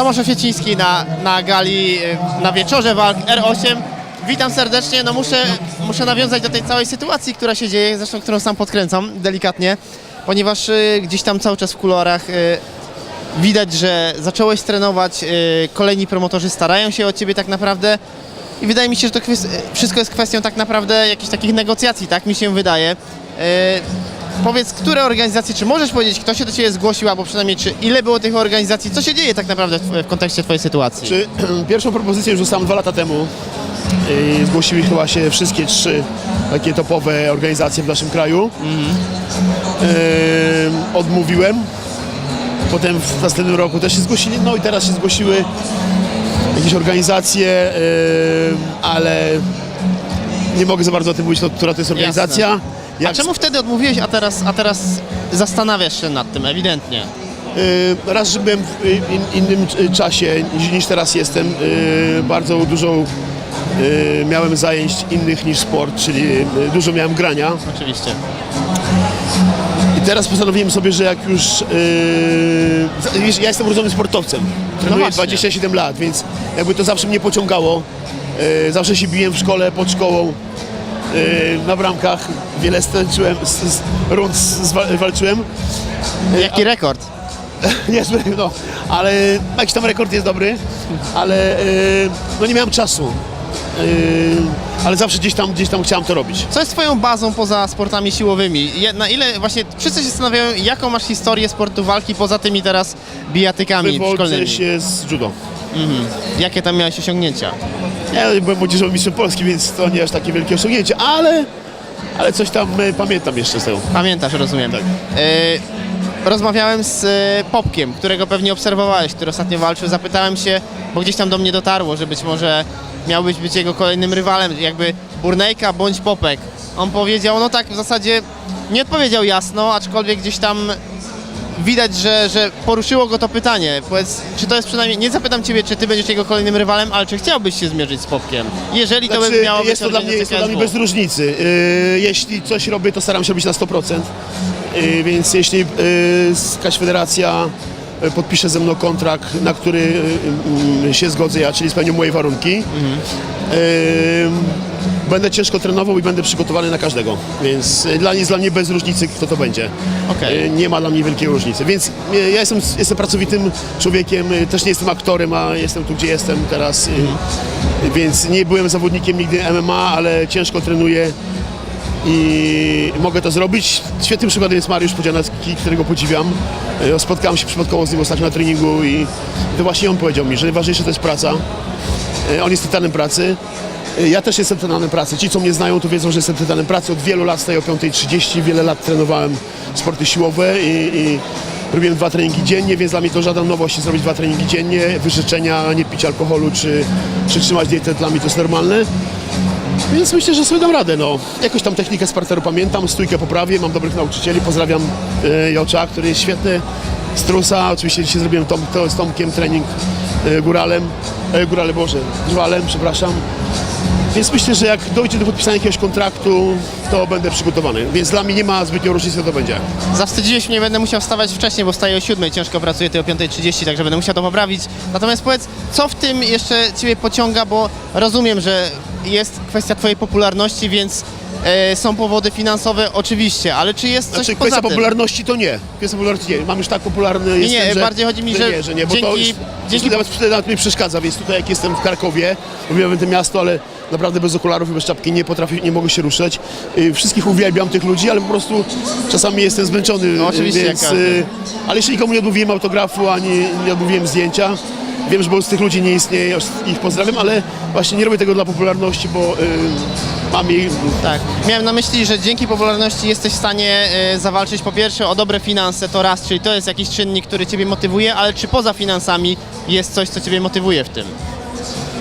Tomasz Oświeciński na, na gali, y, na wieczorze walk R8. Witam serdecznie, no muszę, muszę nawiązać do tej całej sytuacji, która się dzieje, zresztą którą sam podkręcam delikatnie, ponieważ y, gdzieś tam cały czas w kuluarach y, widać, że zacząłeś trenować, y, kolejni promotorzy starają się o ciebie tak naprawdę i wydaje mi się, że to wszystko jest kwestią tak naprawdę jakichś takich negocjacji, tak mi się wydaje. Y, Powiedz, które organizacje, czy możesz powiedzieć, kto się do Ciebie zgłosił, albo przynajmniej czy ile było tych organizacji, co się dzieje tak naprawdę w, w kontekście Twojej sytuacji? Czy pierwszą propozycję już dostałem dwa lata temu. I zgłosiły chyba się wszystkie trzy takie topowe organizacje w naszym kraju. Ym, odmówiłem. Potem w następnym roku też się zgłosili. No i teraz się zgłosiły jakieś organizacje, ym, ale nie mogę za bardzo o tym mówić, to, która to jest organizacja. A Jak- czemu wtedy odmówiłeś, a teraz, a teraz zastanawiasz się nad tym, ewidentnie? Y, Raz, że byłem w y, in, innym y, czasie niż, niż teraz jestem. y, Bardzo dużo y, miałem zajęć innych niż sport, czyli y, dużo miałem grania. Oczywiście. I teraz postanowiłem sobie, że jak już... y, wiesz, ja jestem urodzonym sportowcem. Trenuję właśnie. 27 lat, więc jakby to zawsze mnie pociągało. Y, Zawsze się biłem w szkole, pod szkołą. Y, Na bramkach wiele z, rund walczyłem. Jaki rekord? Niezły, no, ale jakiś tam rekord jest dobry, ale y, no nie miałem czasu. Y, ale zawsze gdzieś tam, gdzieś tam chciałem to robić. Co jest Twoją bazą poza sportami siłowymi? Na ile właśnie wszyscy się zastanawiają, jaką masz historię sportu walki poza tymi teraz bijatykami Wywolczę szkolnymi? się z judo. Jakie tam miałeś osiągnięcia? Ja byłem młodzieżowym mistrzem Polski, więc to nie aż takie wielkie osiągnięcie, ale, ale coś tam y, pamiętam jeszcze z tego. Pamiętasz, rozumiem. Tak. E, rozmawiałem z e, Popkiem, którego pewnie obserwowałeś, który ostatnio walczył. Zapytałem się, bo gdzieś tam do mnie dotarło, że być może miałbyś być jego kolejnym rywalem, jakby Burnejka bądź Popek. On powiedział, no tak, w zasadzie nie odpowiedział jasno, aczkolwiek gdzieś tam widać, że, że poruszyło go to pytanie. Powiedz, czy to jest przynajmniej, nie zapytam Ciebie, czy Ty będziesz jego kolejnym rywalem, ale czy chciałbyś się zmierzyć z Popkiem? Jeżeli to Znaczy, by miało być jest to dla mnie, jest to dla mnie bez różnicy. Y, jeśli coś robię, to staram się robić na 100%. Y, więc jeśli y, jakaś federacja podpisze ze mną kontrakt, na który y, y, się zgodzę ja, czyli spełnią moje warunki, y, będę ciężko trenował i będę przygotowany na każdego. Więc dla, jest dla mnie bez różnicy, kto to będzie. Okej. Y, Nie ma dla mnie wielkiej różnicy. Więc ja jestem, jestem pracowitym człowiekiem, też nie jestem aktorem, a jestem tu, gdzie jestem teraz. y, więc nie byłem zawodnikiem nigdy MMA, ale ciężko trenuję i mogę to zrobić. Świetnym przykładem jest Mariusz Podzianacki, którego podziwiam. E, Spotkałem się przypadkowo z nim ostatnio na treningu i to właśnie on powiedział mi, że najważniejsze to jest praca. E, On jest tytanem pracy. E, Ja też jestem tytanem pracy. Ci, co mnie znają, to wiedzą, że jestem tytanem pracy. Od wielu lat staję o 5.30, wiele lat trenowałem sporty siłowe i, i robiłem dwa treningi dziennie, więc dla mnie to żadna nowość zrobić dwa treningi dziennie. Wyrzeczenia, nie pić alkoholu czy, czy trzymać dietę, dla mnie to jest normalne. Więc myślę, że sobie dam radę. No. Jakoś tam technikę sparteru pamiętam, stójkę poprawię, mam dobrych nauczycieli. Pozdrawiam e, Jocza, który jest świetny. Strusa, oczywiście dzisiaj zrobiłem tom, to, z Tomkiem trening e, góralem, e, górale Boże, drwalem, przepraszam. Więc myślę, że jak dojdzie do podpisania jakiegoś kontraktu, to będę przygotowany. Więc dla mnie nie ma zbytnio różnicy, co to będzie. Zawstydziłeś mnie, będę musiał wstawać wcześniej, bo wstaję o 7, ciężko pracuję ty o 5.30, także będę musiał to poprawić. Natomiast powiedz, co w tym jeszcze Ciebie pociąga, bo rozumiem, że jest kwestia Twojej popularności, więc e, są powody finansowe oczywiście, ale czy jest coś Znaczy, poza kwestia tym? popularności to nie. Kwestia popularności nie. Mam już tak popularny Nie, jestem, że... bardziej chodzi mi, że nie, że nie, bo to dzięki- już, dzięki- dzięki... nawet, nawet mi przeszkadza, więc tutaj jak jestem w Krakowie, lubiłem to miasto, ale naprawdę bez okularów i bez czapki nie potrafię, nie mogę się ruszać. Y, Wszystkich uwielbiam tych ludzi, ale po prostu czasami jestem zmęczony, No, oczywiście, więc... jak każdy. y, Ale jeszcze nikomu nie odmówiłem autografu, ani nie odmówiłem zdjęcia. Wiem, że z tych ludzi nie istnieje, ich pozdrawiam, ale właśnie nie robię tego dla popularności, bo y, mam jej Tak. Miałem na myśli, że dzięki popularności jesteś w stanie e, zawalczyć po pierwsze o dobre finanse, to raz, czyli to jest jakiś czynnik, który Ciebie motywuje, ale czy poza finansami jest coś, co Ciebie motywuje w tym?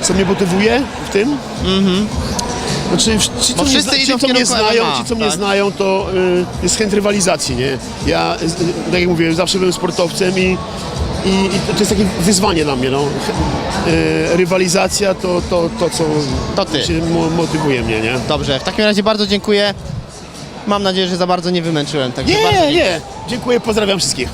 co mnie motywuje w tym. Znaczy, ci, Bo co mnie, wszyscy zna, idą ci, w co mnie kierunku znają, MMA, ci, co mnie tak? znają, to y, jest chęć rywalizacji, nie? Ja, y, tak jak mówię, zawsze byłem sportowcem i, i, i to, to jest takie wyzwanie dla mnie, no. Y, rywalizacja to, to, to co To ty. się mo- motywuje mnie, nie? Dobrze, w takim razie bardzo dziękuję. Mam nadzieję, że za bardzo nie wymęczyłem. Także bardzo Nie, dziękuję. nie. Dziękuję, pozdrawiam wszystkich.